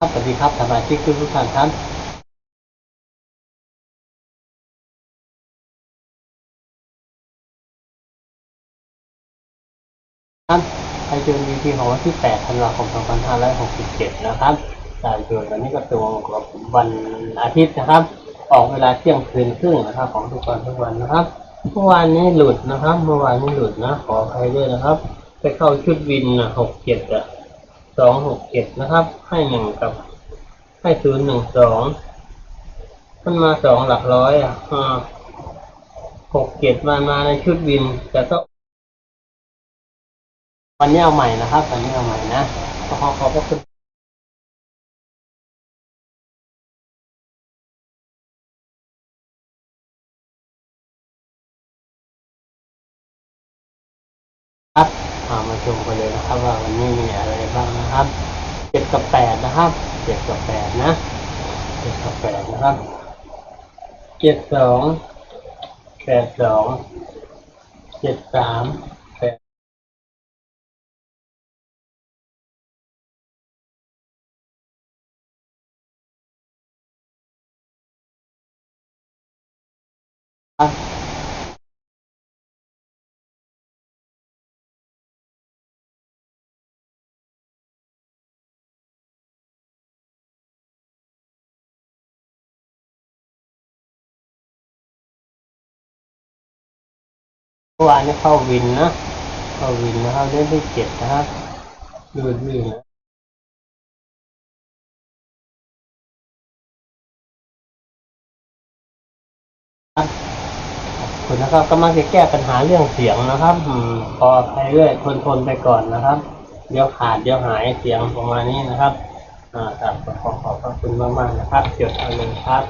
ครับสวัสดีครับสมาชิกทุกท่านครับครับไปเจอดีทีของวันที่ 8 ธันวาคม 2567 นะครับการเกิดวันนี้ก็ตรงกับวันอาทิตย์นะครับ ออกเวลาเที่ยงคืนครึ่งนะครับ ของทุกวันทุกวันนะครับ เมื่อวานนี้หลุดนะครับ เมื่อวานนี้หลุดนะ ขออภัยด้วยนะครับ ไปเข้าชุดวินนะ67อะ องหกเจ็ดนะครับ ให้หนึ่งกับ ให้ศูนย์หนึ่งสองมันมาสองหลักร้อยอะหกเจ็ดมันมาในชุดวิน แต่ก็ วันนี้เอาใหม่นะครับวันนี้เอาใหม่นะขอขอขอบพระคุณ ครับเอามาชมกันเลยนะครับ ว่าวันนี้มีอะไรบ้างนะครับเจ็ดกับแปดนะครับเจ็ดกับแปดนะเจ็ดกับแปดนะครับเจ็ดสองแปดสองเจ็ดสามแปด มื่อวานนี้เข้าวินนะเข้าวินนะครับเล่นที่เจ็ดนะครับยืดวิ่งนะขอบคุณนะครับก็มาจะแก้ปัญหาเรื่องเสียงนะครับอืมพอไปเรื่อยทนทนไปก่อนนะครับ เดี๋ยวขาดเดี๋ยวหายเสียงประมาณนี้นะครับ อ่าครับขอขอบพระคุณมากๆนะครับเกิดเอาเลยครับ